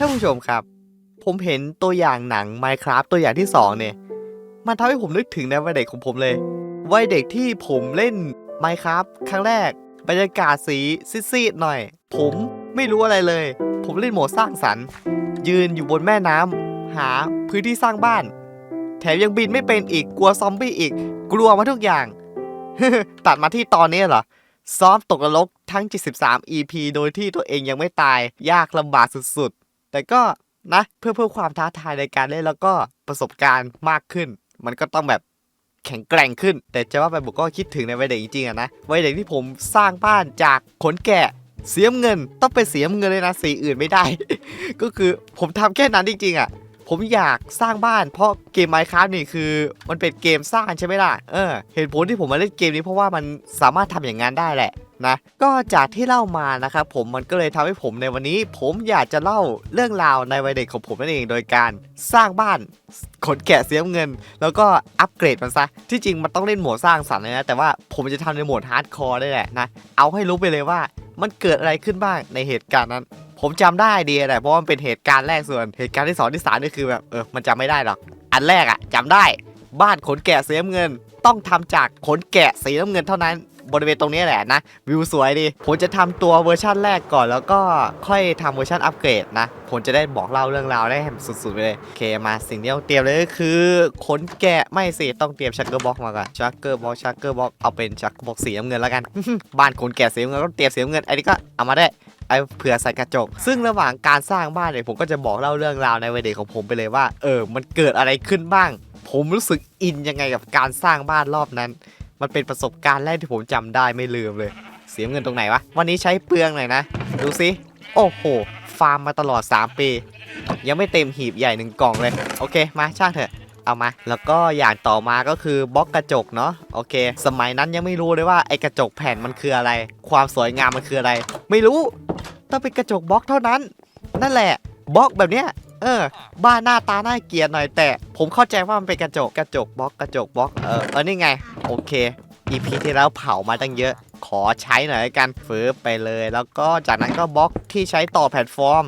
ท่านผู้ชมครับ ผมเห็นตัวอย่างหนัง Minecraft ตัวอย่างที่ 2 เนี่ย มันทำให้ผมนึกถึงในวัยเด็กของผมเลย วัยเด็กที่ผมเล่น Minecraft ครั้งแรก บรรยากาศสีซีดๆหน่อย ผมไม่รู้อะไรเลย ผมเล่นโหมดสร้างสรรค์ ยืนอยู่บนแม่น้ำหาพื้นที่สร้างบ้าน แถมยังบินไม่เป็นอีกกลัวซอมบี้อีก กลัวมาทุกอย่าง ตัดมาที่ตอนนี้เหรอซ้อมตกนรกทั้ง 73 EP โดยที่ตัวเองยังไม่ตายยากลำบากสุดๆ แต่ก็นะเพื่อเพื่อความท้าทายในการเล่นแล้วก็ประสบการณ์มากขึ้น มันก็ต้องแบบแข็งแกร่งขึ้น แต่จะว่าไปผมก็คิดถึงในวัยเด็กจริงๆอะนะวัยเด็กที่ผมสร้างบ้านจากขนแกะเสียมเงินต้องเป็นเสียมเงินเลยนะสีอื่นไม่ได้ ก็คือผมทำแค่นั้นจริงๆอะผมอยากสร้างบ้านเพราะเกม Minecraft นี่คือมันเป็นเกมสร้างใช่ไหมล่ะเออเหตุผลที่ผมมาเล่นเกมนี้เพราะว่ามันสามารถทำอย่างนั้นได้แหละ นะก็จากที่เล่ามานะครับผมมันก็เลยทำให้ผมในวันนี้ ผมอยากจะเล่าเรื่องราวในวัยเด็กของผมนั่นเองโดยการสร้างบ้านขนแกะเสียมเงิน แล้วก็อัปเกรดมันซะที่จริงมันต้องเล่นโหมดสร้างสรรค์เลยนะ แต่ว่าผมจะทำในโหมดฮาร์ดคอร์ได้แหละนะ เอาให้รู้ไปเลยว่ามันเกิดอะไรขึ้นบ้างในเหตุการณ์นั้น ผมจำได้ดีแหละเพราะมันเป็นเหตุการณ์แรกส่วนเหตุการณ์ที่สองที่สามนี่คือแบบเออมันจำไม่ได้หรอกอันแรกอะจำได้บ้านขนแกะเสีน้ำเงิน ต้องทำจากขนแกะสีน้ำเงินเท่านั้น บริเวณตรงนี้แหละนะวิวสวยดีผมจะทำตัวเวอร์ชั่นแรกก่อนแล้วก็ค่อยทำเวอร์ชันอัปเกรดนะผมจะได้บอกเล่าเรื่องราวได้สุดๆไปเลยโอเคมาสิ่งที่ต้องเตรียมเลยก็คือขนแกะไม่สิต้องเตรียมชักเกอร์บ็อกมาก่อนชักเกอร์บ็อกชักเกอร์บ็อกเอาเป็นชักเกอร์บ็อกสีน้ำเงินแล้วกันบ้านขนแกะสีน้ำเงินต้องเตรียมสีน้ำเงินอันนี้ก็เอามาได้ไอ้เผื่อใส่กระจก ซึ่งระหว่างการสร้างบ้านเนี่ยผมก็จะบอกเล่าเรื่องราวในวัยเด็กของผมไปเลยว่า เออ มันเกิดอะไรขึ้นบ้าง ผมรู้สึกอินยังไงกับการสร้างบ้านรอบนั้น มันเป็นประสบการณ์แรกที่ผมจำได้ไม่ลืมเลย เสียเงินตรงไหนวะ วันนี้ใช้เปลืองหน่อยนะ ดูสิ โอ้โห ฟาร์มมาตลอด 3 ปี ยังไม่เต็มหีบใหญ่หนึ่งกล่องเลย โอเค มาช่างเถอะเอามา แล้วก็อย่างต่อมาก็คือบล็อกกระจกเนาะ โอเค สมัยนั้นยังไม่รู้เลยว่าไอ้กระจกแผ่นมันคืออะไร ความสวยงามมันคืออะไร ไม่รู้ ต้องเป็นกระจกบล็อกเท่านั้น นั่นแหละ บล็อกแบบเนี้ย เออ บ้านหน้าตาหน่าเกียดหน่อยแต่ ผมเข้าใจว่ามันเป็นกระจกกระจกบล็อกกระจกบล็อกเออเออนี่ไง โอเค EP ที่แล้วเผามาตั้งเยอะ ขอใช้หน่อยกันฟื้นไปเลย แล้วก็จากนั้นก็บล็อกที่ใช้ต่อแพลตฟอร์ม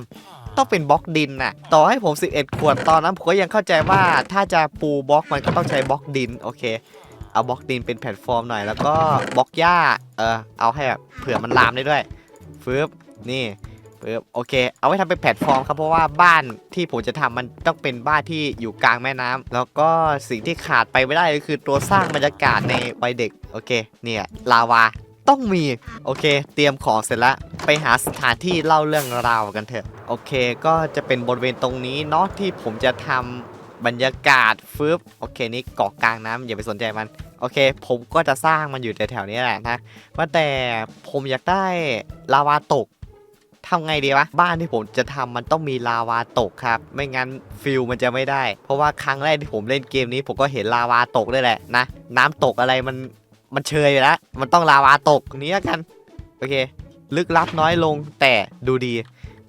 ต้องเป็นบล็อกดินน่ะ ต่อให้ผม 11 ขวดตอนนั้นผมก็ยังเข้าใจว่าถ้าจะปูบล็อกมันก็ต้องใช้บล็อกดินโอเคเอาบล็อกดินเป็นแพลตฟอร์มหน่อยแล้วก็บล็อกหญ้าเออเอาให้แบบเผื่อมันลามได้ด้วยฟืบนี่ ฟืบโอเค เอาไว้ทำเป็นแพลตฟอร์มครับเพราะว่าบ้านที่ผมจะทำมันต้องเป็นบ้านที่อยู่กลางแม่น้ำแล้วก็สิ่งที่ขาดไปไม่ได้ก็คือตัวสร้างบรรยากาศในวัยเด็กโอเคเนี่ยลาวาต้องมีโอเค เตรียมของเสร็จแล้วไปหาสถานที่เล่าเรื่องราวกันเถอะโอเค ก็จะเป็นบริเวณตรงนี้เนาะที่ผมจะทำบรรยากาศฟึบโอเคนี่เกาะกลางน้ำอย่าไปสนใจมันโอเค ผมก็จะสร้างมันอยู่แถวๆนี้แหละนะว่าแต่ผมอยากได้ลาวาตก ทำไงดีวะ บ้านที่ผมจะทำมันต้องมีลาวาตกครับ ไม่งั้นฟิลมันจะไม่ได้ เพราะว่าครั้งแรกที่ผมเล่นเกมนี้ผมก็เห็นลาวาตกด้วยแหละนะ น้ำตกอะไรมันมันเชยแล้ว มันต้องลาวาตกนี้ละกัน โอเค ลึกลับน้อยลงแต่ดูดี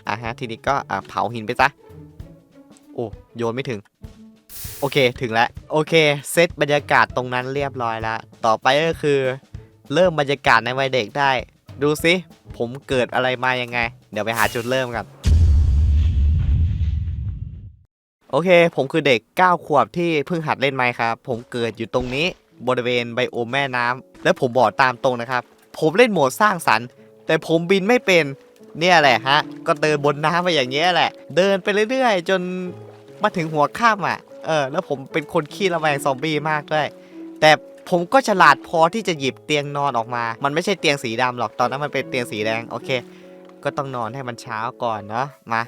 อะฮะ ทีนี้ก็เผาหินไปซะ โอ้โยนไม่ถึง โอเคถึงแล้ว โอเค เซตบรรยากาศตรงนั้นเรียบร้อยแล้ว ต่อไปก็คือ เริ่มบรรยากาศในวัยเด็กได้ ดูสิ ผมเกิดอะไรมายังไง เดี๋ยวไปหาจุดเริ่มกัน โอเค ผมคือเด็ก 9 ขวบที่เพิ่งหัดเล่นไมค์ครับ ผมเกิดอยู่ตรงนี้บริเวณไบโอมแม่น้ำและผมบอกตามตรงนะครับ ผมเล่นโหมดสร้างสรรค์ แต่ผมบินไม่เป็นเนี่ยแหละฮะ ก็เดินบนน้ำไปอย่างเงี้ยแหละ เดินไปเรื่อยๆ จนมาถึงหัวค่ำอะ เออ แล้วผมเป็นคนขี้ระแวงซอมบี้มากด้วย แต่ ผมก็ฉลาดพอที่จะหยิบเตียงนอนออกมา มันไม่ใช่เตียงสีดำหรอก ตอนนั้นมันเป็นเตียงสีแดง โอเค ก็ต้องนอนให้มันเช้าก่อนเนาะ มา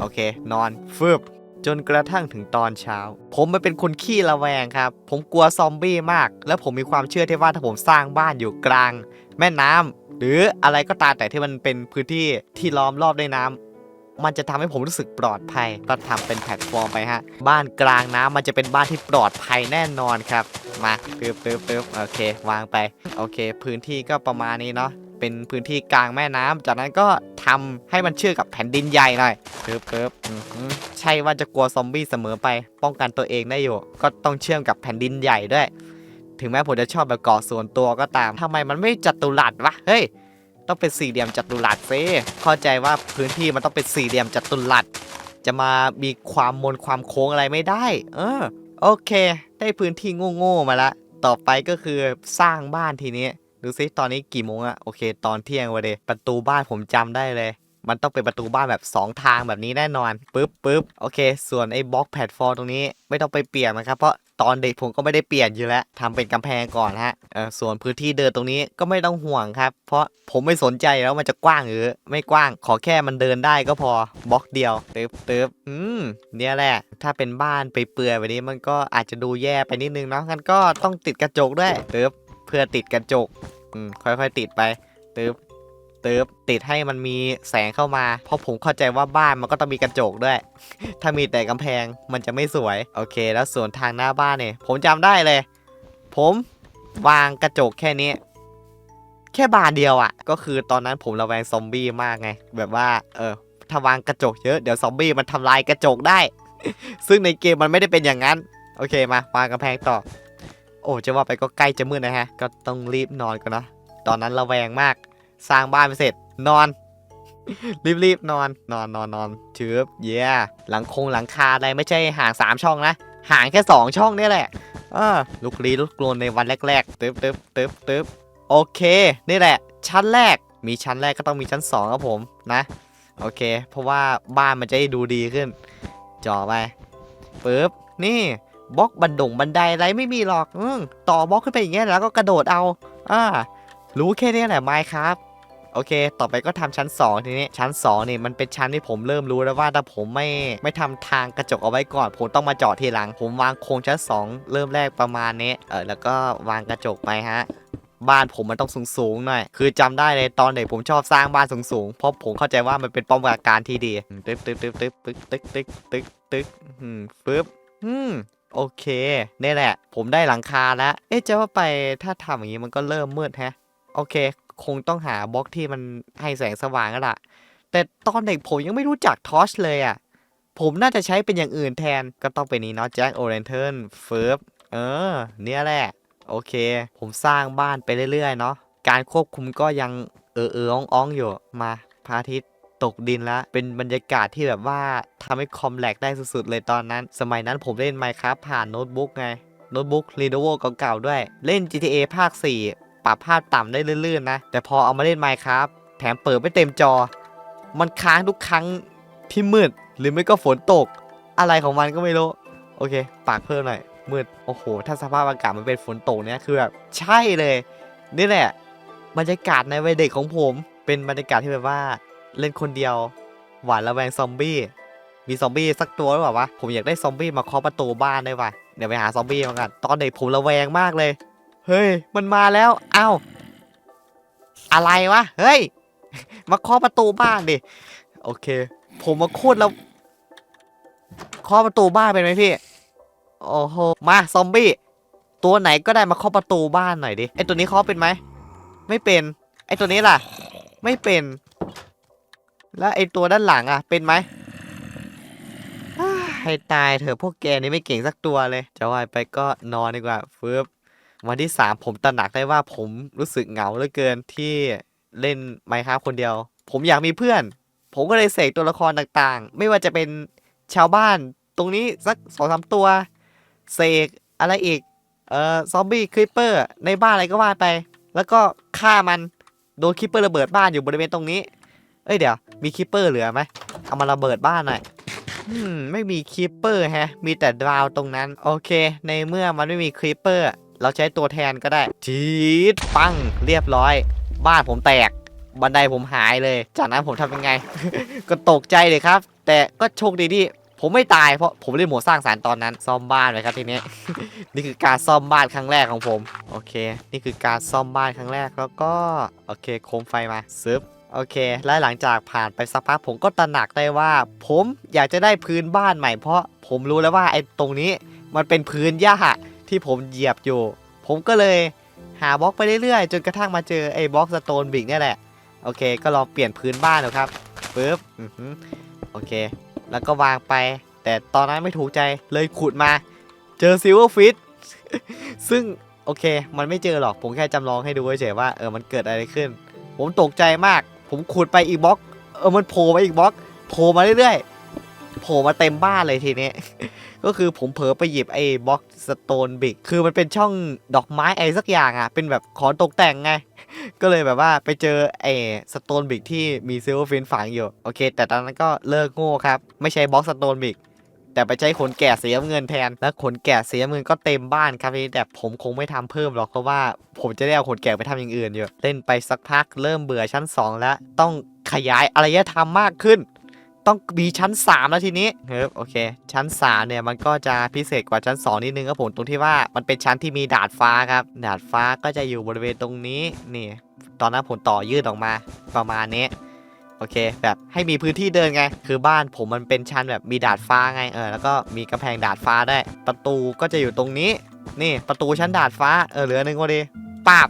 โอเค นอนฟึบจนกระทั่งถึงตอนเช้า ผมมันเป็นคนขี้ระแวงครับ ผมกลัวซอมบี้มาก แล้วผมมีความเชื่อที่ว่าถ้าผมสร้างบ้านอยู่กลาง แม่น้ำหรืออะไรก็ตามแต่ที่มันเป็นพื้นที่ที่ล้อมรอบด้วยน้ำมันจะทำให้ผมรู้สึกปลอดภัย ก็ทำเป็นแพลตฟอร์มไปฮะ บ้านกลางน้ำมันจะเป็นบ้านที่ปลอดภัยแน่นอนครับ มาปึ๊บปึ๊บปึ๊บโอเค วางไป โอเค พื้นที่ก็ประมาณนี้เนาะ เป็นพื้นที่กลางแม่น้ำจากนั้นก็ทำให้มันเชื่อกับแผ่นดินใหญ่หน่อยปึ๊บปึ๊บใช่ว่าจะกลัวซอมบี้เสมอไป ป้องกันตัวเองได้อยู่ ก็ต้องเชื่อมกับแผ่นดินใหญ่ด้วย ถึงแม้ผมจะชอบแบบเกาะส่วนตัวก็ตามทำไมมันไม่จัตุรัสวะ เฮ้ย ต้องเป็นสี่เหลี่ยมจัตุรัสซิเข้าใจว่าพื้นที่มันต้องเป็นสี่เหลี่ยมจัตุรัสจะมามีความมนความโค้งอะไรไม่ได้ เออ โอเค ได้พื้นที่โง่ๆมาละ ต่อไปก็คือสร้างบ้านทีนี้ ดูซิตอนนี้กี่โมงอะโอเค ตอนเที่ยงวันเดประตูบ้านผมจำได้เลย มันต้องเป็นประตูบ้านแบบ 2 ทางแบบนี้แน่นอนปึ๊บปึ๊บโอเค ส่วนไอ้บล็อกแพลตฟอร์มตรงนี้ไม่ต้องไปเปลี่ยนนะครับเพราะ ตอนเด็กผมก็ไม่ได้เปลี่ยนอยู่แล้วทำเป็นกำแพงก่อนฮะเออส่วนพื้นที่เดินตรงนี้ก็ไม่ต้องห่วงครับ เพราะผมไม่สนใจแล้วมันจะกว้างหรือไม่กว้างขอแค่มันเดินได้ก็พอบล็อกเดียวเตึ๊บตึ๊บอืมเนี่ยแหละ ถ้าเป็นบ้านไปเปื่อยแบบนี้มันก็อาจจะดูแย่ไปนิดนึงเนาะงั้นก็ต้องติดกระจกด้วยเตึ๊บเพื่อติดกระจกอืมค่อยๆติดไปเตึ๊บ ตึ๊บติดให้มันมีแสงเข้ามา เพราะผมเข้าใจว่าบ้านมันก็ต้องมีกระจกด้วย ถ้ามีแต่กำแพงมันจะไม่สวย โอเค แล้วส่วนทางหน้าบ้านเนี่ย ผมจำได้เลย ผมวางกระจกแค่นี้ แค่บานเดียวอะ่ะ ก็คือตอนนั้นผมระแวงซอมบี้มากไง แบบว่า เออถ้าวางกระจกเยอะเดี๋ยวซอมบี้มันทำลายกระจกได้ ซึ่งในเกมมันไม่ได้เป็นอย่างนั้น โอเคมาวางกำแพงต่อ โอ้จะว่าไปก็ใกล้จะมืดนะฮะ ก็ต้องรีบนอนกันนะตอนนั้นระแวงมาก สร้างบ้านไปเสร็จ นอน รีบๆนอน นอนนอนนอนชืบเย่หลังคงหลังคาอะไรไม่ใช่ห่างสามช่องนะห่างแค่สองช่องนี่แหละเออลุกลี้ลุกลนในวันแรกๆตึ๊บตึ๊บตึ๊บตึ๊บโอเค นี่แหละ ชั้นแรกมีชั้นแรกก็ต้องมีชั้นสองครับผมนะโอเค เพราะว่าบ้านมันจะได้ดูดีขึ้นจ่อไปปึ๊บนี่บล็อกบันดงบันไดอะไรไม่มีหรอกอต่อบล็อกขึ้นไปอย่างเงี้ยแล้วก็กระโดดเอาอ่ารู้แค่นี้แหละไมครับ โอเค ต่อไปก็ทำชั้น 2 ทีนี้ ชั้น2นี่มันเป็นชั้นที่ผมเริ่มรู้แล้วว่าถ้าผมไม่ไม่ทำทางกระจกเอาไว้ก่อน ผมต้องมาเจาะทีหลัง ผมวางโครงชั้น 2 เริ่มแรกประมาณนี้เออแล้วก็วางกระจกไปฮะบ้านผมมันต้องสูงสูงๆหน่อย คือจำได้เลยตอนเด็กผมชอบสร้างบ้านสูงสูงๆ เพราะผมเข้าใจว่ามันเป็นป้อมปราการที่ดีตึ๊บตึ๊บตึ๊บตึ๊บตึ๊บตึ๊บตึ๊บตึ๊บตึ๊บอืมปึ๊บอืมโอเคนี่แหละ ผมได้หลังคาแล้ว เอ๊ะจะว่าไปถ้าทำอย่างนี้มันก็เริ่มมืดแฮะ โอเค คงต้องหาบล็อกที่มันให้แสงสว่างแล้วล่ะแต่ตอนเด็กผมยังไม่รู้จักทอชเลยอะ ผมน่าจะใช้เป็นอย่างอื่นแทนก็ต้องเป็นนี้เนาะแจ็คโอเรนเทิร์นเฟิร์บเออ เนี่ยแหละ โอเค ผมสร้างบ้านไปเรื่อยๆเนาะการควบคุมก็ยังเออเอออ้องอองๆอยู่มาพระอาทิตย์ตกดินแล้วเป็นบรรยากาศที่แบบว่าทำให้คอมแลกได้สุดๆเลยตอนนั้น สมัยนั้นผมเล่น Minecraft ผ่านโน้ตบุ๊กไง โน้ตบุ๊ก Lenovo เก่าๆด้วย เล่น GTA ภาค 4 ปรับภาพต่ำได้ลื่นๆนะ แต่พอเอามาเล่น Minecraft แถมเปิดไม่เต็มจอ มันค้างทุกครั้งที่มืด หรือไม่ก็ฝนตก อะไรของมันก็ไม่รู้ โอเค ปากเพิ่มหน่อย มืด โอ้โห ถ้าสภาพอากาศมันเป็นฝนตกเนี่ยคือแบบใช่เลย นี่แหละบรรยากาศในวัยเด็กของผม เป็นบรรยากาศที่แบบว่าเล่นคนเดียว หวาดระแวงซอมบี้ มีซอมบี้สักตัวหรือเปล่าวะ ผมอยากได้ซอมบี้มาเคาะประตูบ้านได้ว่ะ เดี๋ยวไปหาซอมบี้มากัน ตอนเด็กผมระแวงมากเลย เฮ้ย มันมาแล้วเอ้าอะไรวะ เฮ้ย มาเคาะประตูบ้านดิ โอเค ผมมาโคตรแล้วเคาะประตูบ้านเป็นไหมพี่ โอ้โห มาซอมบี้ ตัวไหนก็ได้มาเคาะประตูบ้านหน่อยดิ ไอตัวนี้เคาะเป็นไหม ไม่เป็น ไอตัวนี้ล่ะ ไม่เป็น แล้วไอตัวด้านหลังอะ เป็นไหมให้ตายเถอะพวกแกนี่ไม่เก่งสักตัวเลย จะว่ายไปก็นอนดีกว่าฟืบ วันที่3ผมตระหนักได้ว่าผมรู้สึกเหงาเหลือเกินที่เล่นไมค์ครับคนเดียว ผมอยากมีเพื่อน ผมก็เลยเสกตัวละครต่างๆ ไม่ว่าจะเป็นชาวบ้านตรงนี้สักสองสามตัว เสกอะไรอีก เอ่อซอมบี้คริปเปอร์ในบ้านอะไรก็ว่าไป แล้วก็ฆ่ามันโดนคริปเปอร์ระเบิดบ้านอยู่บริเวณตรงนี้ เอ้ยเดี๋ยว มีคริปเปอร์เหลือไหมเอามาระเบิดบ้านหน่อยอืมไม่มีคริปเปอร์แฮะ มีแต่ดาวตรงนั้น โอเค ในเมื่อมันไม่มีคริปเปอร์ เราใช้ตัวแทนก็ได้จีดปังเรียบร้อย บ้านผมแตก บันไดผมหายเลย จากนั้นผมทำยังไง ก็ตกใจเลยครับ แต่ก็โชคดีที่ผมไม่ตายเพราะผมเล่นโหมดสร้างสารตอนนั้น ซ่อมบ้านไปครับทีนี้ นี่คือการซ่อมบ้านครั้งแรกของผม โอเค นี่คือการซ่อมบ้านครั้งแรกแล้วก็ โอเคโคมไฟมาซึบโอเค และหลังจากผ่านไปสักพักผมก็ตระหนักได้ว่า ผมอยากจะได้พื้นบ้านใหม่เพราะผมรู้แล้วว่าไอ้ตรงนี้มันเป็นพื้นหญ้า ที่ผมเหยียบอยู่ ผมก็เลยหาบล็อกไปเรื่อยๆ จนกระทั่งมาเจอไอ้บล็อกสโตนบิกเนี่ยแหละ โอเค ก็ลองเปลี่ยนพื้นบ้านดูครับปึ๊บโอเค แล้วก็วางไป แต่ตอนนั้นไม่ถูกใจเลยขุดมา เจอซิลเวอร์ฟิตซึ่งโอเค มันไม่เจอหรอก ผมแค่จำลองให้ดูเฉยๆว่าเออมันเกิดอะไรขึ้น ผมตกใจมาก ผมขุดไปอีกบล็อก เออมันโผล่มาอีกบล็อกโผล่มาเรื่อยๆ โผล่มาเต็มบ้านเลยทีนี้ ก็คือผมเผลอไปหยิบไอ้บล็อกสโตนบิกคือมันเป็นช่องดอกไม้ไอะไรสักอย่างอะ เป็นแบบขอตกแต่งไง ก็เลยแบบว่าไปเจอไอ้สโตนบิกที่มีซิลเวอร์ฟินฝังอยู่ โอเค แต่ตอนนั้นก็เลิกโง่ครับ ไม่ใช้บล็อกสโตนบิกแต่ไปใช้ขนแกะสีน้ำเงินแทน แล้วขนแกะสีน้ำเงินก็เต็มบ้านครับทีนี้แต่ผมคงไม่ทำเพิ่มหรอกเพราะว่าผมจะได้เอาขนแกะไปทำอย่างอื่นอยู่ เล่นไปสักพักเริ่มเบื่อชั้น 2 แล้ว ต้องขยายอารยธรรมมากขึ้น ต้องมีชั้น 3 แล้วทีนี้เฮ้ยโอเค ชั้น 3 เนี่ยมันก็จะพิเศษกว่าชั้น 2 นิดนึงครับผมตรงที่ว่ามันเป็นชั้นที่มีดาดฟ้าครับ ดาดฟ้าก็จะอยู่บริเวณตรงนี้นี่ ตอนนั้นผมต่อยืดออกมาประมาณนี้โอเค แบบให้มีพื้นที่เดินไง คือบ้านผมมันเป็นชั้นแบบมีดาดฟ้าไงเออแล้วก็มีกำแพงดาดฟ้าได้ ประตูก็จะอยู่ตรงนี้ นี่ประตูชั้นดาดฟ้าเออเหลือหนึ่งพอดีปาบ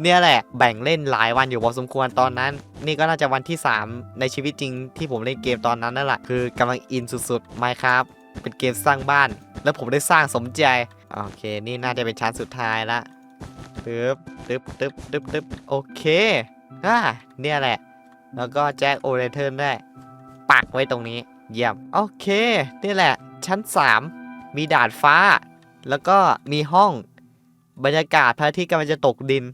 เนี่ยแหละแบ่งเล่นหลายวันอยู่พอสมควรตอนนั้น นี่ก็น่าจะวันที่ 3 ในชีวิตจริงที่ผมเล่นเกมตอนนั้นนั่นแหละคือกำลังอินสุดๆไมครับเป็นเกมสร้างบ้าน แล้วผมได้สร้างสมใจโอเค นี่น่าจะเป็นชั้นสุดท้ายละตึ๊บตึ๊บตึ๊บตึ๊บตึ๊บโอเคอ่าเนี่ยแหละ แล้วก็แจ็คโอเรเทิร์นได้ ปักไว้ตรงนี้ เยี่ยม โอเค นี่แหละ ชั้น 3 มีดาดฟ้า แล้วก็มีห้อง บรรยากาศพระอาทิตย์กำลังจะตกดิน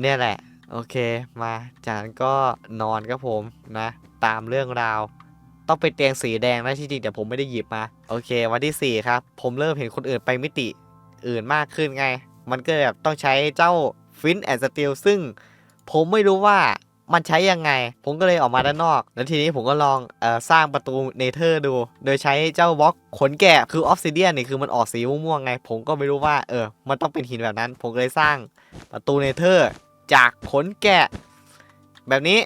เนี่ยแหละ โอเคมาจากนั้นก็นอนครับผมนะ ตามเรื่องราว ต้องเป็นเตียงสีแดงนะที่จริงแต่ผมไม่ได้หยิบมา โอเค วันที่ 4 ครับ ผมเริ่มเห็นคนอื่นไปมิติอื่นมากขึ้นไง มันก็แบบต้องใช้เจ้าฟินแอนด์สตีลซึ่งผมไม่รู้ว่า มันใช้ยังไง ผมก็เลยออกมาด้านนอก แล้วทีนี้ผมก็ลองเออสร้างประตูเนเธอร์ดู โดยใช้เจ้าบล็อกขนแกะคือออฟซิเดียนนี่คือมันออกสีม่วงๆไง ผมก็ไม่รู้ว่าเออ มันต้องเป็นหินแบบนั้น ผมก็เลยสร้างประตูเนเธอร์จากขนแกะ แบบนี้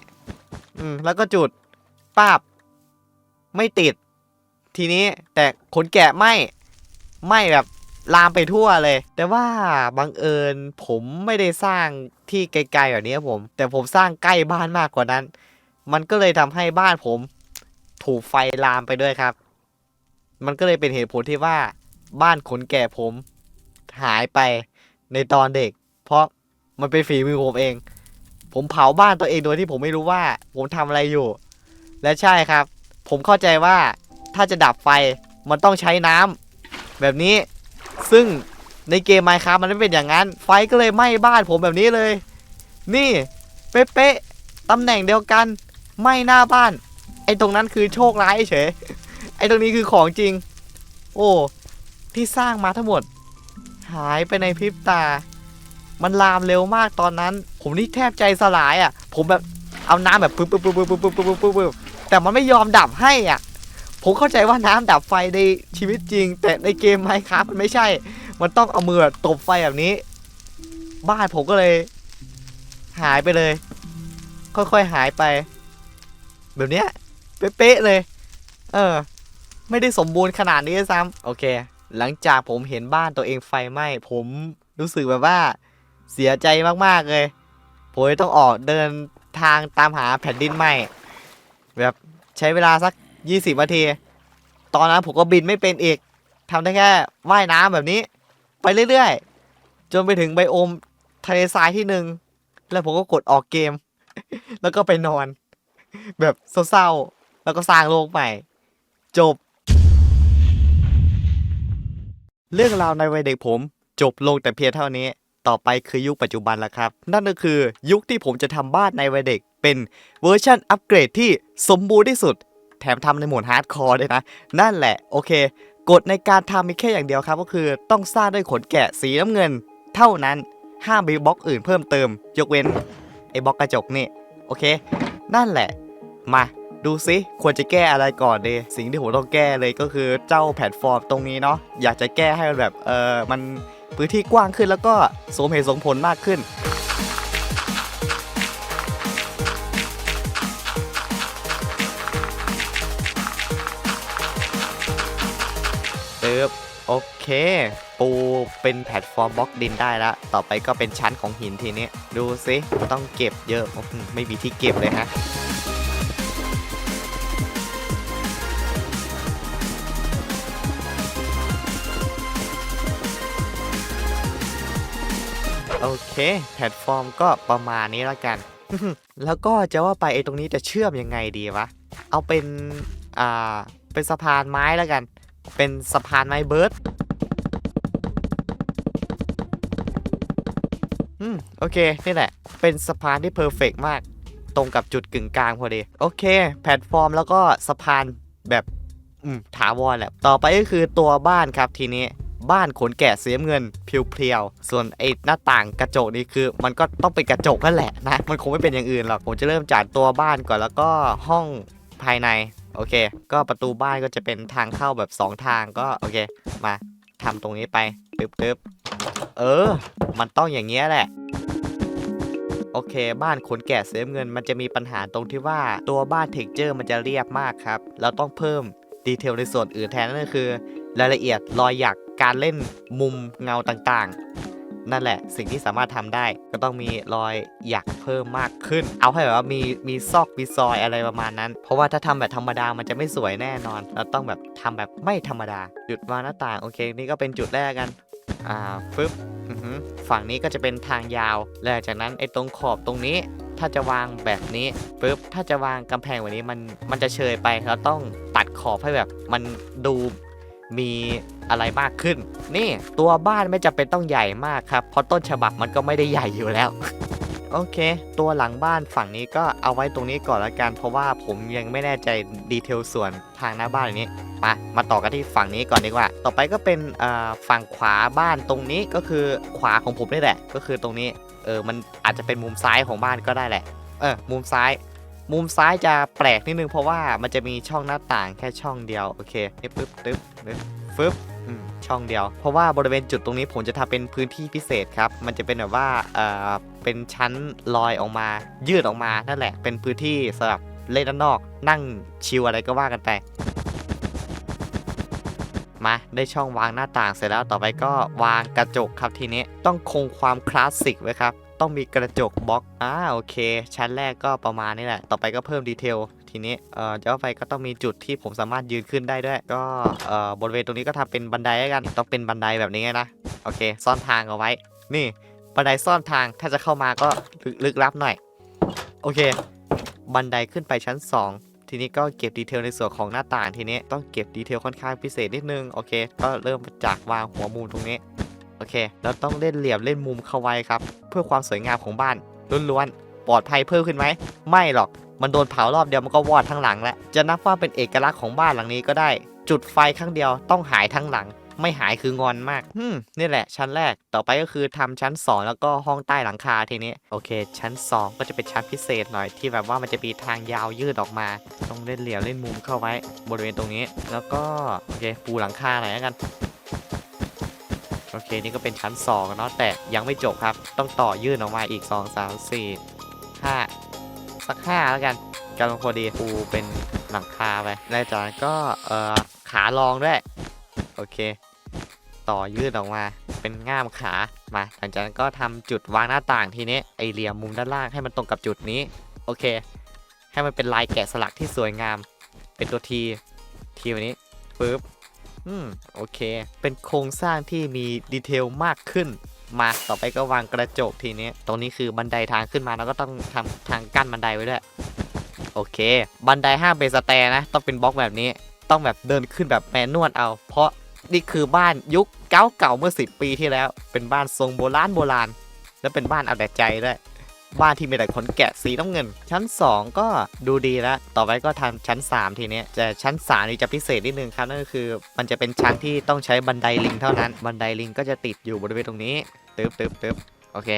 อืมแล้วก็จุดป้าบไม่ติด ทีนี้แต่ขนแกะไม่ไม่แบบ ลามไปทั่วเลย แต่ว่าบังเอิญผมไม่ได้สร้างที่ไกลๆแบบนี้ผม แต่ผมสร้างใกล้บ้านมากกว่านั้น มันก็เลยทำให้บ้านผม ถูกไฟลามไปด้วยครับ มันก็เลยเป็นเหตุผลที่ว่าบ้านขนแก่ผม หายไปในตอนเด็ก เพราะมันเป็นฝีมือผมเอง ผมเผาบ้านตัวเองโดยที่ผมไม่รู้ว่า ผมทำอะไรอยู่ และใช่ครับ ผมเข้าใจว่าถ้าจะดับไฟมันต้องใช้น้ำแบบนี้ ซึ่งในเกมไมค์ครับมันไม่เป็นอย่างนั้น ไฟก็เลยไหม้บ้านผมแบบนี้เลย นี่เป๊ะๆตำแหน่งเดียวกันไหม้หน้าบ้าน ไอ้ตรงนั้นคือโชคร้ายเฉยไอ้ตรงนี้คือของจริง โอ้ที่สร้างมาทั้งหมด หายไปในพริบตา มันลามเร็วมากตอนนั้น ผมนี่แทบใจสลายอะ ผมแบบเอาน้ำแบบปึ๊บปึ๊บปึ๊บปึ๊บปึ๊บปึ๊บปึ๊บแต่มันไม่ยอมดับให้อะ ผมเข้าใจว่าน้ำดับไฟในชีวิตจริง แต่ในเกมไมค์ครับมันไม่ใช่ มันต้องเอามือตบไฟแบบนี้ บ้านผมก็เลย หายไปเลย ค่อยๆหายไป แบบเนี้ยเป๊ะๆเลย เออ ไม่ได้สมบูรณ์ขนาดนี้ซ้ำโอเค หลังจากผมเห็นบ้านตัวเองไฟไหม้ผมรู้สึกแบบว่าเสียใจมากๆเลยผมต้องออกเดินทางตามหาแผ่นดินไหม้แบบใช้เวลาสัก 20นาที ตอนนั้นผมก็บินไม่เป็นอีกทำได้แค่ว่ายน้ำแบบนี้ ไปเรื่อยๆ จนไปถึงไบโอมทะเลทรายที่หนึ่ง แล้วผมก็กดออกเกม แล้วก็ไปนอน แบบเศร้าๆ แล้วก็สร้างโลกใหม่ จบ เรื่องราวในวัยเด็กผม จบลงแต่เพียงเท่านี้ต่อไปคือยุคปัจจุบันแล้วครับ นั่นก็คือยุคที่ผมจะทำบ้านในวัยเด็กเป็นเวอร์ชันอัปเกรดที่สมบูรณ์ที่สุด ถมทำในโหมดฮาร์ดคอร์ด้วยนะ นั่นแหละโอเค กฎในการทำมีแค่อย่างเดียวครับ ก็คือต้องสร้างด้วยขนแกะสีน้ำเงิน เท่านั้นห้ามมีบล็อกอื่นเพิ่มเติม ยกเว้นไอ้บล็อกกระจกนี่โอเค นั่นแหละ มาดูซิควรจะแก้อะไรก่อนดีสิ่งที่ผมต้องแก้เลยก็คือเจ้าแพลตฟอร์มตรงนี้เนาะอยากจะแก้ให้มันแบบเออมันพื้นที่กว้างขึ้นแล้วก็สมเหตุสมผลมากขึ้น โอเค ปูเป็นแพลตฟอร์มบล็อกดินได้แล้ว ต่อไปก็เป็นชั้นของหินทีนี้ ดูสิต้องเก็บเยอะไม่มีที่เก็บเลยฮะโอเคแพลตฟอร์มก็ประมาณนี้แล้วกัน แล้วก็จะว่าไปไอ้ตรงนี้จะเชื่อมยังไงดีวะ เอาเป็น อ่า เป็นสะพานไม้แล้วกัน เป็นสะพานไม้เบิร์ดอืมโอเค นี่แหละ เป็นสะพานที่เพอร์เฟกมาก ตรงกับจุดกึ่งกลางพอดี โอเค แพลตฟอร์มแล้วก็สะพานแบบอืมถาวรแหละ ต่อไปก็คือตัวบ้านครับทีนี้บ้านขนแกะสีน้ำเงินเพียวๆ ส่วนไอ้หน้าต่างกระจกนี่คือ มันก็ต้องเป็นกระจกนั่นแหละนะ มันคงไม่เป็นอย่างอื่นหรอก ผมจะเริ่มจากตัวบ้านก่อนแล้วก็ห้องภายใน โอเค ก็ประตูบ้านก็จะเป็นทางเข้าแบบ 2 ทางก็โอเค มาทำตรงนี้ไปตึ๊บตึ๊บเออ มันต้องอย่างเงี้ยแหละ โอเค บ้านขนแกะเสียเงินมันจะมีปัญหาตรงที่ว่าตัวบ้านเท็กเจอร์มันจะเรียบมากครับ เราต้องเพิ่มดีเทลในส่วนอื่นแทนนั่นก็คือ รายละเอียดรอยหยักการเล่นมุมเงาต่าง นั่นแหละ สิ่งที่สามารถทำได้ ก็ต้องมีรอยหยักเพิ่มมากขึ้น เอาให้แบบว่ามีมีซอกมีซอยอะไรประมาณนั้น เพราะว่าถ้าทำแบบธรรมดามันจะไม่สวยแน่นอน เราต้องแบบทำแบบไม่ธรรมดา จุดวางหน้าต่างโอเค นี่ก็เป็นจุดแรกกัน อ่าฟึบอือหือฝั่งนี้ก็จะเป็นทางยาว แล้วหลังจากนั้นไอ้ตรงขอบตรงนี้ ถ้าจะวางแบบนี้ปุ๊บ ถ้าจะวางกำแพงแบบนี้มันมันจะเชยไปเราต้องตัดขอบให้แบบมันดูมี อะไรมากขึ้น นี่ตัวบ้านไม่จำเป็นต้องใหญ่มากครับ เพราะต้นฉบับมันก็ไม่ได้ใหญ่อยู่แล้วโอเค ตัวหลังบ้านฝั่งนี้ก็เอาไว้ตรงนี้ก่อนละกัน เพราะว่าผมยังไม่แน่ใจดีเทลส่วนทางหน้าบ้านนี้มามาต่อกันที่ฝั่งนี้ก่อนดีกว่า ต่อไปก็เป็นฝั่งขวาบ้านตรงนี้ก็คือขวาของผมนี่แหละ ก็คือตรงนี้ เออ มันอาจจะเป็นมุมซ้ายของบ้านก็ได้แหละ เออ มุมซ้าย มุมซ้ายจะแปลกนิดนึงเพราะว่ามันจะมีช่องหน้าต่างแค่ช่องเดียว โอเคนี่ปึ๊บปึ๊บปึ๊บฟึบ ช่องเดียว เพราะว่าบริเวณจุดตรงนี้ผมจะทำเป็นพื้นที่พิเศษครับ มันจะเป็นแบบว่าเออเป็นชั้นลอยออกมา ยืดออกมานั่นแหละ เป็นพื้นที่สำหรับเล่นด้านนอก นั่งชิลอะไรก็ว่ากันไปมาได้ช่องวางหน้าต่างเสร็จแล้วต่อไปก็วางกระจกครับทีนี้ต้องคงความคลาสสิกไว้ครับ ต้องมีกระจกบล็อกอ่าโอเค ชั้นแรกก็ประมาณนี้แหละ ต่อไปก็เพิ่มดีเทล ทีนี้เอ่อจะว่าไปก็ต้องมีจุดที่ผมสามารถยืนขึ้นได้ด้วย ก็เอ่อบริเวณตรงนี้ก็ทำเป็นบันไดแล้วกันต้องเป็นบันไดแบบนี้นะโอเค ซ่อนทางเอาไว้ นี่บันไดซ่อนทางถ้าจะเข้ามาก็ลึกลึกลับหน่อย โอเค บันไดขึ้นไปชั้น 2 ทีนี้ก็เก็บดีเทลในส่วนของหน้าต่างทีนี้ต้องเก็บดีเทลค่อนข้างพิเศษนิดนึงโอเค ก็เริ่มจากวางหัวมุมตรงนี้โอเคแล้วต้องเล่นเหลี่ยมเล่นมุมเข้าไว้ครับ เพื่อความสวยงามของบ้านล้วนๆปลอดภัยเพิ่มขึ้นไหมไม่หรอก มันโดนเผารอบเดียวมันก็วอดทั้งหลังแล้วจะนับว่าเป็นเอกลักษณ์ของบ้านหลังนี้ก็ได้ จุดไฟครั้งเดียวต้องหายทั้งหลัง ไม่หายคืองอนมากอืมนี่แหละ ชั้นแรกต่อไปก็คือทำชั้น 2 แล้วก็ห้องใต้หลังคาทีนี้โอเค ชั้น 2 ก็จะเป็นชั้นพิเศษหน่อยที่แบบว่ามันจะมีทางยาวยืดออกมา ต้องเล่นเหลี่ยมเล่นมุมเข้าไว้ บริเวณตรงนี้ แล้วก็โอเคปูหลังคาหน่อยแล้วกันโอเค นี่ก็เป็นชั้น2เนาะแต่ยังไม่จบครับ ต้องต่อยื่นออกมาอีก 2 3 4 5 สัก5แล้วกันกำลังพอดีปูเป็นหลังคาไปแล้วจากนั้นก็เอ่อขารองด้วย โอเค ต่อยืดออกมาเป็นง่ามขามาหลังจากนั้นก็ทำจุดวางหน้าต่างทีนี้ไอเหลี่ยมมุมด้านล่างให้มันตรงกับจุดนี้ โอเค ให้มันเป็นลายแกะสลักที่สวยงาม เป็นตัวทีทีแบบนี้ปึ๊บอืมโอเค เป็นโครงสร้างที่มีดีเทลมากขึ้น มาต่อไปก็วางกระจกทีนี้ตรงนี้คือบันไดทางขึ้นมาเราก็ต้องทำทางกั้นบันไดไว้ด้วยโอเค บันไดห้าเบสแตร์นะ ต้องเป็นบล็อกแบบนี้ ต้องแบบเดินขึ้นแบบแมนนวลเอา เพราะนี่คือบ้านยุคเก่าเก่าๆเมื่อ 10 ปีที่แล้ว เป็นบ้านทรงโบราณโบราณ และเป็นบ้านเอาแต่ใจด้วย บ้านที่มีแต่ขนแกะสีน้ำเงิน ชั้น 2 ก็ดูดีแล้วต่อไปก็ทำชั้น 3 ทีนี้ยแต่ชั้น3นี่จะพิเศษนิดนึงครับนั่นก็คือ มันจะเป็นชั้นที่ต้องใช้บันไดลิงเท่านั้น บันไดลิงก็จะติดอยู่บริเวณตรงนี้ตึ๊บตึ๊บตึ๊บโอเค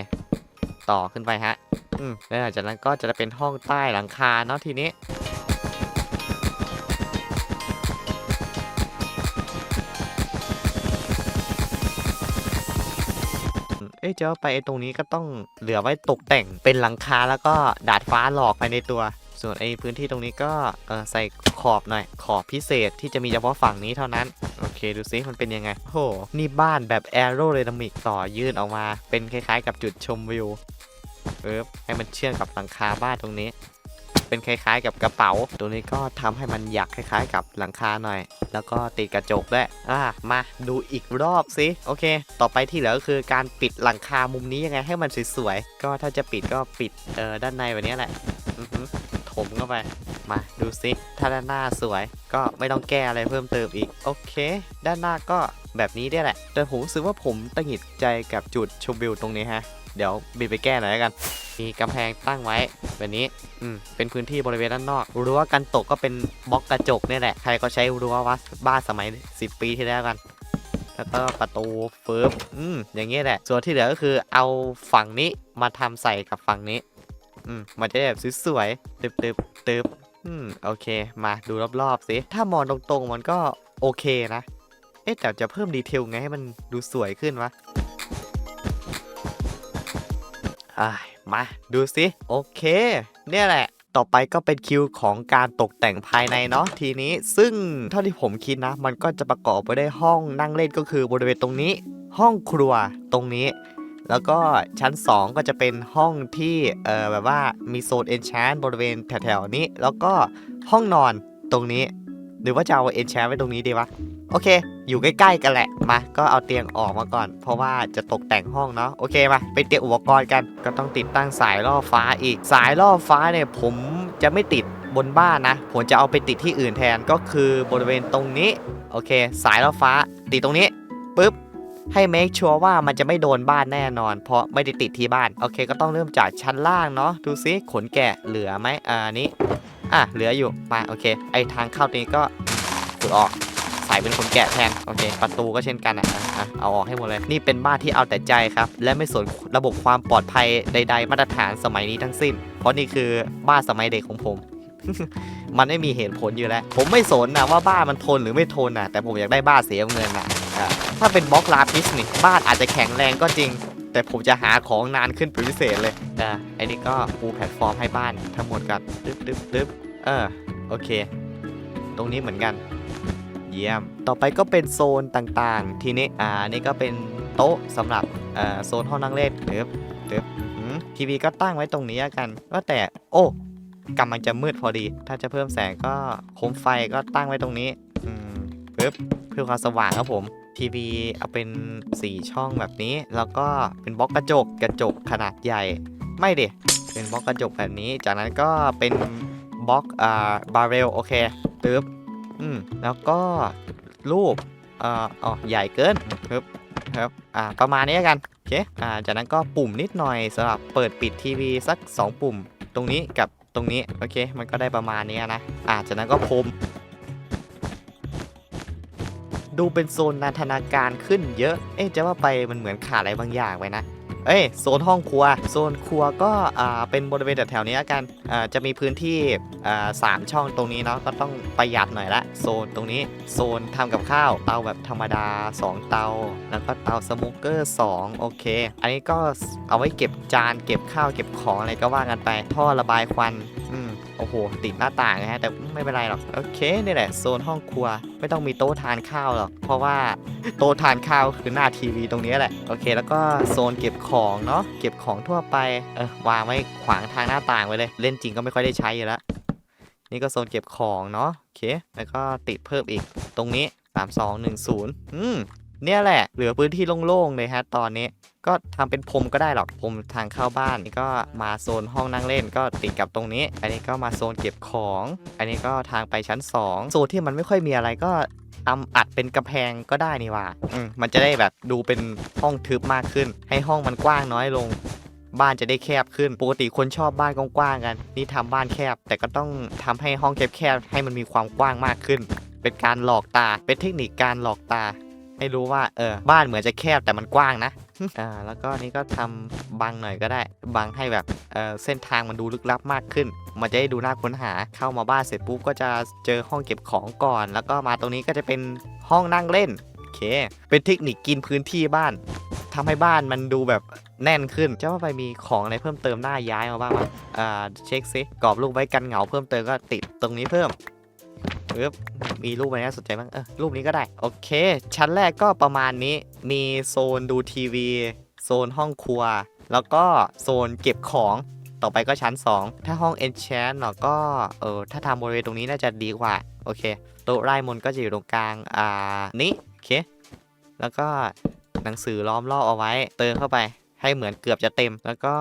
ต่อขึ้นไปฮะ อืมแล้วหลังจากนั้นก็จะเป็นห้องใต้หลังคาเนาะทีนี้ อ๊ะจะว่าไปตรงนี้ก็ต้องเหลือไว้ตกแต่งเป็นหลังคาแล้วก็ดาดฟ้าหลอกภายในตัว ส่วนไอ้พื้นที่ตรงนี้ก็เออใส่ขอบหน่อย ขอบพิเศษที่จะมีเฉพาะฝั่งนี้เท่านั้น โอเคดูซิมันเป็นยังไงโอ้โหนี่บ้านแบบแอโรเรดามิกต่อยื่นออกมา เป็นคล้ายๆ กับจุดชมวิวเออให้มันเชื่อมกับหลังคาบ้านตรงนี้ เป็นคล้ายๆ กับกระเป๋าตรงนี้ก็ทำให้มันหยักคล้ายๆ กับหลังคาหน่อย แล้วก็ติดกระจกด้วยอ่ามาดูอีกรอบสิโอเค ต่อไปที่เหลือก็คือการปิดหลังคามุมนี้ยังไงให้มันสวยๆก็ถ้าจะปิดก็ปิดเออด้านในแบบนี้แหละอือหือโทผมเข้าไปมาดูซิถ้าด้านหน้าสวย ก็ไม่ต้องแก้อะไรเพิ่มเติมอีก โอเค ด้านหน้าก็แบบนี้ได้แหละ แต่ผมรู้สึกว่าผมตังหิดใจกับจุดชมวิวตรงนี้ฮะ เดี๋ยวบินไปแก้หน่อยแล้วกัน มีกำแพงตั้งไว้แบบนี้ อืม เป็นพื้นที่บริเวณด้านนอก รั้วกันตกก็เป็นบล็อกกระจกนี่แหละ ใครก็ใช้รั้ววัดบ้านสมัย 10 ปีที่แล้วกัน แล้วก็ประตูเฟิร์บอืม อย่างเงี้ยแหละ ส่วนที่เหลือก็คือเอาฝั่งนี้มาทำใส่กับฝั่งนี้ อืม มันจะแบบสวยๆตึบตึบตึบอืม โอเค มาดูรอบๆสิ ถ้ามองตรงๆมันก็โอเคนะ เอ๊ะแต่จะเพิ่มดีเทลไงให้มันดูสวยขึ้นวะ มาดูสิ โอเค เนี่ยแหละ ต่อไปก็เป็นคิวของการตกแต่งภายในเนาะทีนี้ ซึ่งเท่าที่ผมคิดนะ มันก็จะประกอบไปด้วยห้องนั่งเล่นก็คือบริเวณตรงนี้ ห้องครัวตรงนี้ แล้วก็ชั้น 2 ก็จะเป็นห้องที่เออแบบว่ามีโซนเอนชานบริเวณแถวๆนี้ แล้วก็ห้องนอนตรงนี้ รือว่าจะเอาเอนแชานไว้ตรงนี้ดีวะ โอเค อยู่ใกล้ๆกันแหละ มา ก็เอาเตียงออกมาก่อน เพราะว่าจะตกแต่งห้องเนาะ โอเคมา ไปเตรียมอุปกรณ์กัน ก็ต้องติดตั้งสายล่อฟ้าอีก สายล่อฟ้าเนี่ยผมจะไม่ติดบนบ้านนะ ผมจะเอาไปติดที่อื่นแทน ก็คือบริเวณตรงนี้ โอเค สายล่อฟ้า ติดตรงนี้ปุ๊บให้ make sure ว่ามันจะไม่โดนบ้านแน่นอน เพราะไม่ได้ติดที่บ้าน โอเค ก็ต้องเริ่มจากชั้นล่างเนาะ ดูซิขนแกะเหลือไหมอ่านี้ อะเหลืออยู่มาโอเค ไอทางเข้าตรงนี้ก็ขุดออกใส่เป็นคนแกะแทนโอเค ประตูก็เช่นกันอะอะเอาออกให้หมดเลยนี่เป็นบ้านที่เอาแต่ใจครับ และไม่สนระบบความปลอดภัยใด ๆ มาตรฐานสมัยนี้ทั้งสิ้น เพราะนี่คือบ้านสมัยเด็กของผม มันไม่มีเหตุผลอยู่แล้ว ผมไม่สนนะว่าบ้านมันทนหรือไม่ทนนะแต่ผมอยากได้บ้านเสียเงินนะะถ้าเป็นบล็อกลาพิสนี่บ้านอาจจะแข็งแรงก็จริง แต่ผมจะหาของนานขึ้นเป็นพิเศษเลยอะไอ้นี่ก็ปูแพลตฟอร์มให้บ้านทั้งหมดกันตึ๊บตึ๊บตึ๊บเออโอเค ตรงนี้เหมือนกัน เยี่ยม ต่อไปก็เป็นโซนต่างๆ ทีนี้อ่านี่ก็เป็นโต๊ะสำหรับเอ่อโซนห้องนั่งเล่นเติบเติบอืมทีวีก็ตั้งไว้ตรงนี้แล้วกันก็แต่โอ้กำลังจะมืดพอดี ถ้าจะเพิ่มแสงก็โคมไฟก็ตั้งไว้ตรงนี้อืมปึ๊บเพื่อความสว่างครับผม ทีวีเอาเป็น 4 ช่องแบบนี้ แล้วก็เป็นบล็อกกระจกกระจกขนาดใหญ่ ไม่ดิเป็นบล็อกกระจกแบบนี้ จากนั้นก็เป็นบล็อกอ่าบาร์เรลโอเคตึ๊บอืมแล้วก็รูปอ่ออ๋อใหญ่เกินครับครับอ่าประมาณนี้กันโอเคอ่าจากนั้นก็ปุ่มนิดหน่อยสำหรับเปิดปิดทีวีสัก 2 ปุ่ม ตรงนี้กับตรงนี้โอเค มันก็ได้ประมาณนี้นะอ่าจากนั้นก็พรม ดูเป็นโซนนันทนาการขึ้นเยอะ เอ๊ะจะว่าไปมันเหมือนขาดอะไรบางอย่างไปนะ เอ้ยโซนห้องครัว โซนครัวก็อ่าเป็นบริเวณแถวๆนี้ละกันอ่าจะมีพื้นที่อ่าสามช่องตรงนี้เนาะก็ต้องประหยัดหน่อยละโซนตรงนี้โซนทำกับข้าวเตาแบบธรรมดา 2 เตา แล้วก็เตาสโมกเกอร์2โอเค อันนี้ก็เอาไว้เก็บจานเก็บข้าวเก็บของอะไรก็ว่ากันไปท่อระบายควันอืม โอ้โห ติดหน้าต่างนะฮะ แต่ไม่เป็นไรหรอก โอเค นี่แหละ โซนห้องครัว ไม่ต้องมีโต๊ะทานข้าวหรอก เพราะว่าโต๊ะทานข้าวคือหน้าทีวีตรงนี้แหละ โอเค แล้วก็โซนเก็บของเนาะ เก็บของทั่วไป เออวางไว้ขวางทางหน้าต่างไว้เลย เล่นจริงก็ไม่ค่อยได้ใช้อยู่แล้ว นี่ก็โซนเก็บของเนาะ โอเค แล้วก็ติดเพิ่มอีก ตรงนี้ 3 2 1 0อืม เนี่ยแหละ เหลือพื้นที่โล่งๆเลยฮะตอนนี้ก็ทำเป็นพรมก็ได้หรอกพรมทางเข้าบ้านนี่ก็มาโซนห้องนั่งเล่นก็ติดกับตรงนี้ อันนี้ก็มาโซนเก็บของ อันนี้ก็ทางไปชั้น 2 โซนที่มันไม่ค่อยมีอะไรก็ทำอัดเป็นกระแพงก็ได้นี่ว่าอืมมันจะได้แบบดูเป็นห้องทึบมากขึ้น ให้ห้องมันกว้างน้อยลง บ้านจะได้แคบขึ้น ปกติคนชอบบ้านกว้างๆกัน นี่ทำบ้านแคบ แต่ก็ต้องทำให้ห้องแคบๆให้มันมีความกว้างมากขึ้น เป็นการหลอกตา เป็นเทคนิคการหลอกตา ให้รู้ว่าเออบ้านเหมือนจะแคบแต่มันกว้างนะอ่าแล้วก็นี่ก็ทำบังหน่อยก็ได้ บังให้แบบเออเส้นทางมันดูลึกลับมากขึ้น มันจะได้ดูน่าค้นหาเข้ามาบ้านเสร็จปุ๊บก็จะเจอห้องเก็บของก่อน แล้วก็มาตรงนี้ก็จะเป็นห้องนั่งเล่นโอเค เป็นเทคนิคกินพื้นที่บ้านทำให้บ้านมันดูแบบแน่นขึ้นจะว่าไปมีของอะไรเพิ่มเติมน่าย้ายมาบ้างวะอ่าเช็คซิกรอบรูปไว้กันเหงาเพิ่มเติมก็ติดตรงนี้เพิ่ม ปึ๊บมีรูปอะไรน่าสนใจบ้างเออรูปนี้ก็ได้ โอเค ชั้นแรกก็ประมาณนี้ มีโซนดูทีวี โซนห้องครัว แล้วก็โซนเก็บของต่อไปก็ชั้น 2 ถ้าห้อง enchant เนาะก็ เออ ถ้าทำบริเวณตรงนี้น่าจะดีกว่า โอเค โต๊ะไร่มนก็จะอยู่ตรงกลาง อ่า นี้ โอเค แล้วก็หนังสือล้อมรอบเอาไว้ เติมเข้าไป ให้เหมือนเกือบจะเต็ม แล้วก็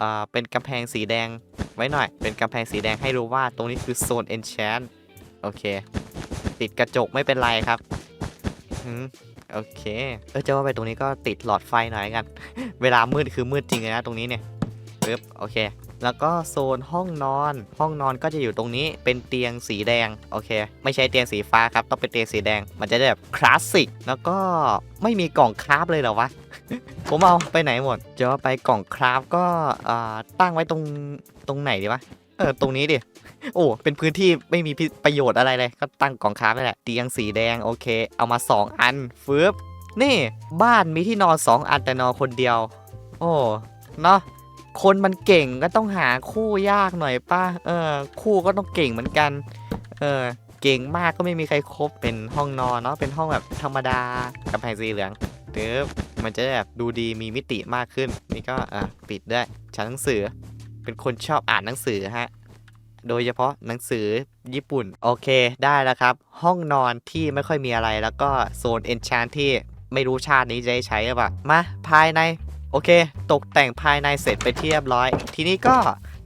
อ่อเป็นกำแพงสีแดงไว้หน่อย เป็นกำแพงสีแดงให้รู้ว่าตรงนี้คือโซน enchant โอเค ติดกระจกไม่เป็นไรครับอืมโอเค เออจะว่าไปตรงนี้ก็ติดหลอดไฟหน่อยกัน เวลามืดคือมืดจริงเลยนะตรงนี้เนี่ยปึ๊บโอเค แล้วก็โซนห้องนอน ห้องนอนก็จะอยู่ตรงนี้เป็นเตียงสีแดง โอเค ไม่ใช่เตียงสีฟ้าครับ ต้องเป็นเตียงสีแดง มันจะได้แบบคลาสสิก แล้วก็ไม่มีกล่องคราฟเลยเหรอวะ ผมเอาไปไหนหมด จะว่าไปกล่องคราฟก็อ่าตั้งไว้ตรงตรงไหนดีวะ เออ ตรงนี้ดิ โอ้ เป็นพื้นที่ไม่มีประโยชน์อะไรเลย ก็ตั้งกล่องคราฟนี่แหละ เตียงสีแดง โอเค เอามา 2 อันฟึบนี่ บ้านมีที่นอน 2 อันแต่นอนคนเดียว โอ้ เนาะ คนมันเก่งก็ต้องหาคู่ยากหน่อยป่ะเออ คู่ก็ต้องเก่งเหมือนกัน เออ เก่งมากก็ไม่มีใครครบ เป็นห้องนอนเนาะ เป็นห้องแบบธรรมดากำแพงสีเหลืองเติบมันจะแบบดูดีมีมิติมากขึ้น นี่ก็อะปิดได้ชั้นหนังสือ เป็นคนชอบอ่านหนังสือฮะ โดยเฉพาะหนังสือญี่ปุ่น โอเคได้แล้วครับ ห้องนอนที่ไม่ค่อยมีอะไรแล้วก็โซนเอนชานที่ไม่รู้ชาตินี้จะได้ใช้หรือเปล่ามาภายใน โอเค ตกแต่งภายในเสร็จไปที่เรียบร้อย ทีนี้ก็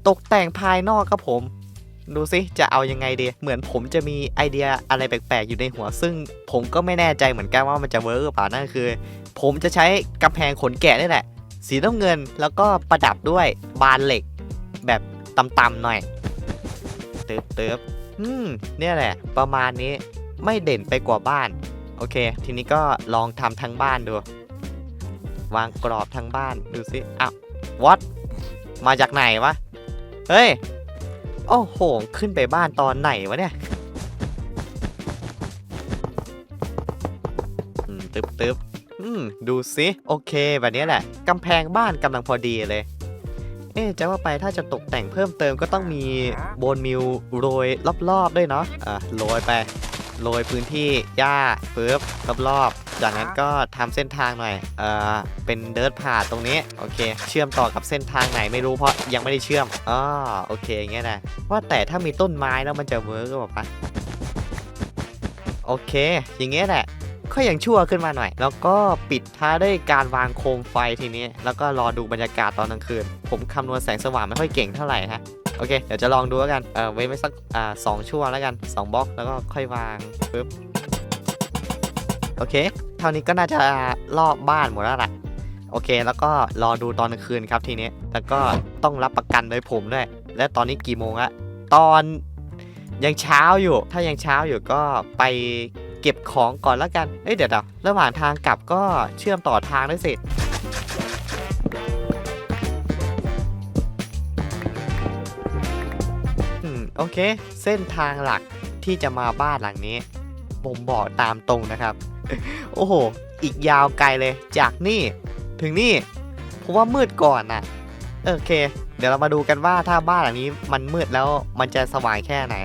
ตกแต่งภายนอกครับผม ดูสิจะเอายังไงดี เหมือนผมจะมีไอเดียอะไรแปลกๆอยู่ในหัว ซึ่งผมก็ไม่แน่ใจเหมือนกันว่ามันจะเวิร์กหรือเปล่านั่นคือ ผมจะใช้กำแพงขนแกะนี่แหละสีน้ำเงินแล้วก็ประดับด้วยบานเหล็ก แบบต่ำๆหน่อย เติบเติบอืมเนี่ยแหละ ประมาณนี้ไม่เด่นไปกว่าบ้าน โอเค ทีนี้ก็ลองทำทั้งบ้านดู วางกรอบทั้งบ้านดูสิอ้าววัดมาจากไหนวะ เฮ้ย โอ้โห ขึ้นไปบ้านตอนไหนวะเนี่ยอืมตึบตึบอืม ดูสิ โอเค แบบนี้แหละ กำแพงบ้านกำลังพอดีเลย อ๊จะว่าไปถ้าจะตกแต่งเพิ่มเติมก็ต้องมีโบนมิวโรยรอบๆด้วยเนาะอะโรยไปโรยพื้นที่หญ้าปึ๊บรอบๆจากนั้นก็ทำเส้นทางหน่อยเอ่อเป็นเดิร์ทผ่าตรงนี้โอเค เชื่อมต่อกับเส้นทางไหนไม่รู้เพราะยังไม่ได้เชื่อมอ๋อโอเคอย่างเงี้ยนะว่าแต่ถ้ามีต้นไม้แล้วมันจะเวิร์กหรือเปล่าโอเค อย่างเงี้ยแหละ ก็ยังชั่วขึ้นมาหน่อย แล้วก็ปิดท้ายด้วยการวางโคมไฟทีนี้ แล้วก็รอดูบรรยากาศตอนกลางคืน ผมคำนวณแสงสว่างไม่ค่อยเก่งเท่าไหร่ฮะโอเค เดี๋ยวจะลองดูแล้วกัน เออไว้ไม่สักอ่าสองชั่วแล้วกันสองบล็อกแล้วก็ค่อยวางปึ๊บโอเค เท่านี้ก็น่าจะรอบบ้านหมดแล้วแหละโอเค แล้วก็รอดูตอนกลางคืนครับทีนี้ แล้วก็ต้องรับประกันโดยผมด้วย และตอนนี้กี่โมงอะตอนยังเช้าอยู่ ถ้ายังเช้าอยู่ก็ไป เก็บของก่อนแล้วกัน เอ้ยเดี๋ยวเดี๋ยวระหว่างทางกลับก็เชื่อมต่อทางได้เสร็จอืมโอเค เส้นทางหลักที่จะมาบ้านหลังนี้ผมบอกตามตรงนะครับ โอ้โห อีกยาวไกลเลย จากนี่ถึงนี่ผมว่ามืดก่อนนะโอเค เดี๋ยวเรามาดูกันว่าถ้าบ้านหลังนี้มันมืดแล้วมันจะสว่างแค่ไหน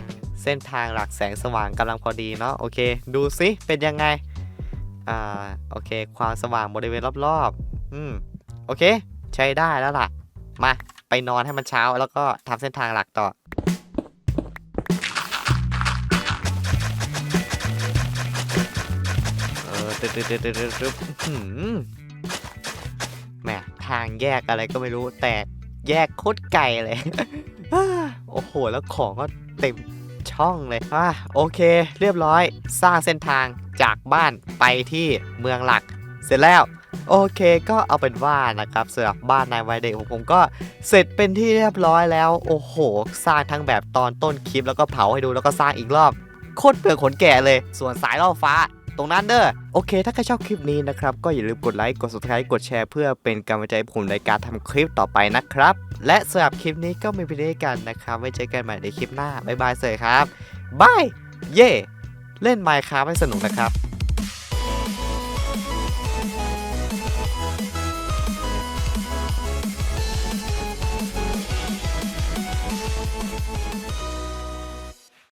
เส้นทางหลักแสงสว่างกำลังพอดีเนาะโอเค ดูสิเป็นยังไงอ่าโอเค ความสว่างบริเวณรอบๆอืมโอเค ใช้ได้แล้วล่ะ มาไปนอนให้มันเช้าแล้วก็ทำเส้นทางหลักต่อเออตึ๊ดตึ๊ดตึ๊ดตึ๊ดตึ๊ดตึ๊ดอื้อหือแหมทางแยกอะไรก็ไม่รู้แต่แยกโคตรไกลเลย โอ้โห แล้วของก็เต็ม ช่องเลยอะโอเค เรียบร้อย สร้างเส้นทางจากบ้านไปที่เมืองหลัก เสร็จแล้ว โอเคก็เอาเป็นว่านะครับสำหรับบ้านนายวัยเด็กของผมก็เสร็จเป็นที่เรียบร้อยแล้ว โอ้โห สร้างทั้งแบบตอนต้นคลิปแล้วก็เผาให้ดูแล้วก็สร้างอีกรอบโคตรเปลืองขนแก่เลย ส่วนสายล่อฟ้า ตรงนั้นเด้อโอเค ถ้าใครชอบคลิปนี้นะครับ ก็อย่าลืมกดไลค์กด subscribe กดแชร์เพื่อเป็นกำลังใจผมในการทำคลิปต่อไปนะครับ และสำหรับคลิปนี้ก็ไม่เป็นได้กันนะครับไว้เจอกันใหม่ในคลิปหน้าบ๊ายบายเสยครับบายเย่เล่นไมค์ครับให้สนุกนะครับ